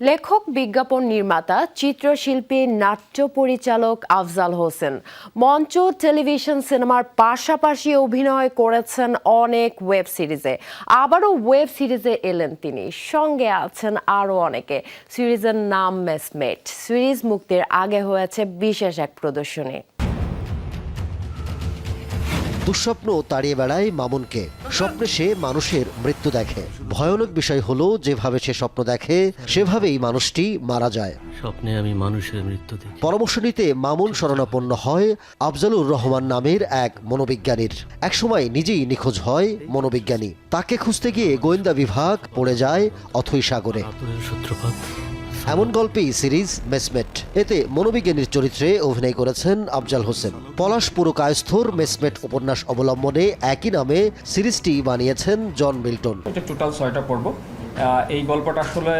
লেখক, বিজ্ঞাপন নির্মাতা, চিত্রশিল্পী, নাট্য পরিচালক আফজাল হোসেন। মঞ্চ, টেলিভিশন, সিনেমার পাশাপাশি অভিনয় করেছেন অনেক ওয়েব সিরিজে। আবারও ওয়েব সিরিজে এলেন তিনি। সঙ্গে আছেন আরও অনেকে। সিরিজের নাম মেসমেট। সিরিজ মুক্তির আগে হয়েছে বিশেষ এক প্রদর্শনী। দুঃস্বপ্ন তাড়িয়ে বেড়ায় মামুনকে। স্বপ্নে সে মানুষের মৃত্যু দেখে। ভয়ানক বিষয় হলো যেভাবে সে স্বপ্ন দেখে সেভাবেই মানুষটি মারা যায়। স্বপ্নে আমি মানুষের মৃত্যু দেখি। পরামর্শ নিতে মামুন শরণাপন্ন হয় আফজালুর রহমান নামের এক মনোবিজ্ঞানীর। একসময় নিজেই নিখোঁজ হয় মনোবিজ্ঞানী। তাকে খুঁজতে গিয়ে গোয়েন্দা বিভাগ পড়ে যায় অথই সাগরে। সূত্রপাত। এমন গল্পেই সিরিজ মেসমেট। এতে মনোবিজ্ঞানীর চরিত্রে অভিনয় করেছেন আফজাল হোসেন। পলাশ পুরো কায়স্থর মেসমেট উপন্যাস অবলম্বনে একই নামে সিরিজটি বানিয়েছেন জন মিল্টন। এটা টোটাল ছয়টা পর্ব। এই গল্পটা আসলে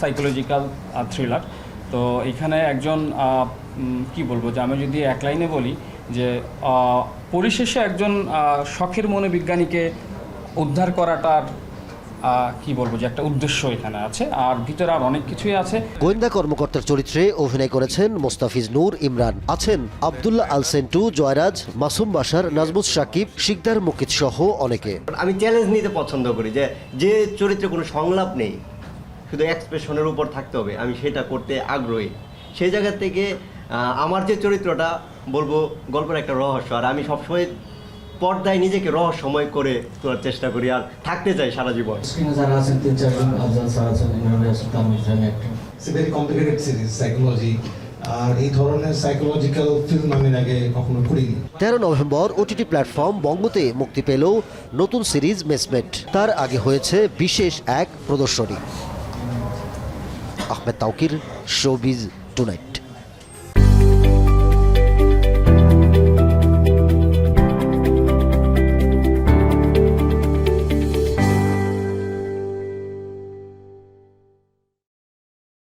সাইকোলজিক্যাল থ্রিলার তো এখানে একজন কি বলব যে আমি যদি এক লাইনে বলি যে পরিশেষে একজন শখের মনোবিজ্ঞানীকে উদ্ধার করাটার কি বলব যে একটা উদ্দেশ্য এখানে আছে। আর ভিতরে আর অনেক কিছুই আছে। গোয়েন্দা কর্মকর্তার চরিত্রে অভিনয় করেছেন মোস্তাফিজ নূর ইমরান। আছেন আবদুল্লাহ আল সেন্টু জয়রাজ মাসুম বাসার নাজমুস সাকিব শিকদার মুকিত সহ অনেকে। আমি চ্যালেঞ্জ নিতে পছন্দ করি যে যে চরিত্রে কোনো সংলাপ নেই শুধু এক্সপ্রেশনের উপর থাকতে হবে আমি সেটা করতে আগ্রহী। সেই জায়গা থেকে আমার যে চরিত্রটা বলব গল্পের একটা রহস্য আর আমি সবসময় পর্দায় নিজেকে রহস্যময় করে তোলার চেষ্টা করি আর থাকতে চাই সারা জীবন। স্ক্রিনে যারা আছেন তিন চারজন আফজাল স্যার আছেন ইমরান আছেন it's very complicated series psychology আর এই ধরনের সাইকোলজিক্যাল ফিল্ম আমি আগে কখনো করিনি। তেরো নভেম্বর ওটিটি প্ল্যাটফর্ম বঙ্গতে মুক্তি পেল নতুন সিরিজ মেসমেট তার আগে হয়েছে বিশেষ এক প্রদর্শনী। Ahmed Tauquir showbiz tonight